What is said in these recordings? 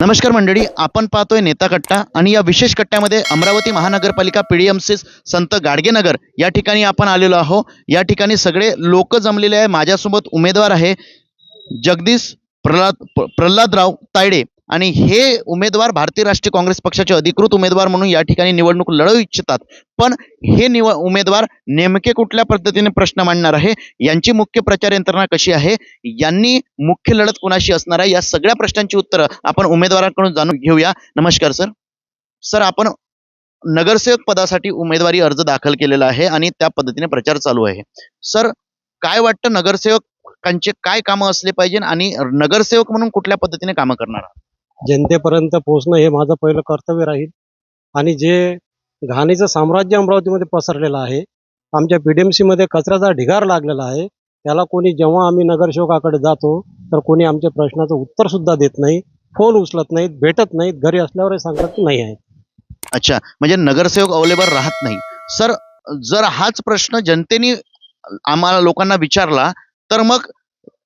नमस्कार मंडळी आपण पाहतोय नेता कट्टा आणि या विशेष कट्ट्यामध्ये अमरावती महानगरपालिका पीडीएमसी संत गाडगेनगर या ठिकाणी आपण आलेलो आहो या ठिकाणी सगळे लोक जमलेले आहे माझ्यासोबत उमेदवार आहे जगदीश प्रल्हाद प्रल्हादराव तायडे. आणि हे उमेदवार भारतीय राष्ट्रीय काँग्रेस पक्षाचे अधिकृत उमेदवार म्हणून या ठिकाणी निवडणूक लढवू इच्छितात. पण हे निव उमेदवार नेमके कुठल्या पद्धतीने प्रश्न मांडणार आहे? यांची मुख्य प्रचार यंत्रणा कशी आहे? यांनी मुख्य लढत कुणाशी असणार आहे? या सगळ्या प्रश्नांची उत्तरं आपण उमेदवारांकडून जाणून घेऊया. नमस्कार सर. सर आपण नगरसेवक पदासाठी उमेदवारी अर्ज दाखल केलेला आहे आणि त्या पद्धतीने प्रचार चालू आहे. सर काय वाटतं नगरसेवकांचे काय कामं असले पाहिजे आणि नगरसेवक म्हणून कुठल्या पद्धतीने कामं करणार? आहात? जनतेपर्यंत पोहोचणं हे माझं पहिलं कर्तव्य राहील. आणि जे घाणीचं साम्राज्य अमरावतीमध्ये पसरलेलं आहे आमच्या पीडीएमसी मध्ये कचऱ्याचा ढिगार लागलेला आहे त्याला कोणी जेव्हा आम्ही नगरसेवकाकडे जातो तर कोणी आमच्या प्रश्नाचं उत्तर सुद्धा देत नाही फोन उचलत नाहीत भेटत नाहीत घरी असल्यावरही सांगतात की नाही आहेत अच्छा म्हणजे नगरसेवक अवेलेबल राहत नाही. सर जर हाच प्रश्न जनतेने आम्हाला लोकांना विचारला तर मग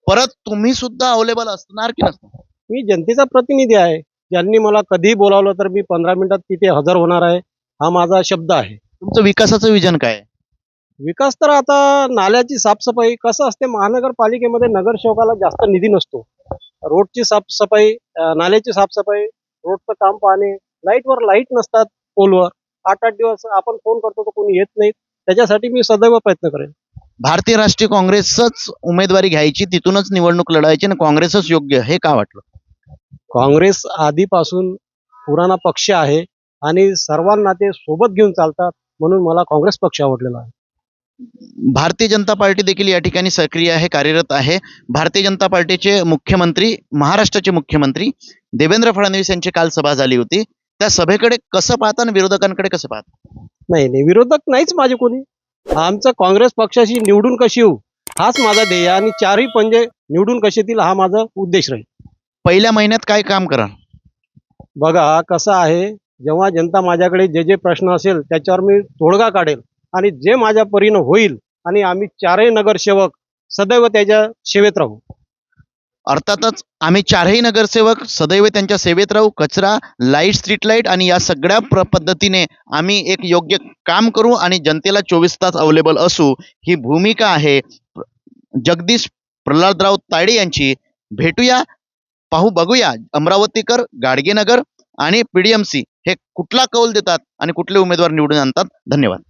परत तुम्ही सुद्धा अवेलेबल असणार की नसणार? मी जनतेचा प्रतिनिधी आहे. ज्यांनी मला कधीही बोलावलं तर मी पंधरा मिनिटात तिथे हजर होणार आहे. हा माझा शब्द आहे. तुमचं विकासाचं विजन काय? विकास तर आता नाल्याची साफसफाई कसं असते? महानगरपालिकेमध्ये नगरसेवकाला जास्त निधी नसतो. रोडची साफसफाई नाल्याची साफसफाई रोडचं काम पाहणे लाईटवर लाइट नसतात पोलवर. आठ आठ दिवस आपण फोन करतो तर कोणी येत नाहीत. त्याच्यासाठी मी सदैव प्रयत्न करेन. भारतीय राष्ट्रीय काँग्रेसच उमेदवारी घ्यायची तिथूनच निवडणूक लढायची आणि काँग्रेसच योग्य हे का वाटलं? काँग्रेस आधीपासून पुराणा पक्ष आहे आणि सर्वांना ते सोबत घेऊन चालतात म्हणून मला काँग्रेस पक्ष आवडलेला आहे. भारतीय जनता पार्टी देखील या ठिकाणी सक्रिय आहे कार्यरत आहे. भारतीय जनता पार्टीचे मुख्यमंत्री महाराष्ट्राचे मुख्यमंत्री देवेंद्र फडणवीस यांची काल सभा झाली होती. त्या सभेकडे कसं पाहता आणि विरोधकांकडे कसं पाहता? नाही नाही विरोधक नाहीच माझे कोणी. आमचं काँग्रेस पक्षाशी निवडून कशी येऊ हाच माझा ध्येय आणि चारही पंजे निवडून कसे येतील हा माझा उद्देश राहील. पहिल्या महिन्यात काय काम करा बघा कसं आहे जेव्हा जनता माझ्याकडे जे जे प्रश्न असेल त्याच्यावर मी तोडगा काढेल आणि जे माझ्या परीनं होईल आणि आम्ही चारही नगरसेवक सदैव त्याच्या सेवेत राहू. अर्थातच आम्ही चारही नगरसेवक सदैव त्यांच्या सेवेत राहू. कचरा लाइट स्ट्रीट लाइट आणि या सगळ्या प्र पद्धतीने आम्ही एक योग्य काम करू आणि जनतेला चोवीस तास अवेलेबल असू. ही भूमिका आहे. जगदीश प्रल्हादराव तायडे यांची. भेटूया. पाहू बघूया. अमरावतीकर गाडगेनगर आणि पीडीएमसी हे कुठला कौल देतात आणि कुठले उमेदवार निवडून आणतात? धन्यवाद.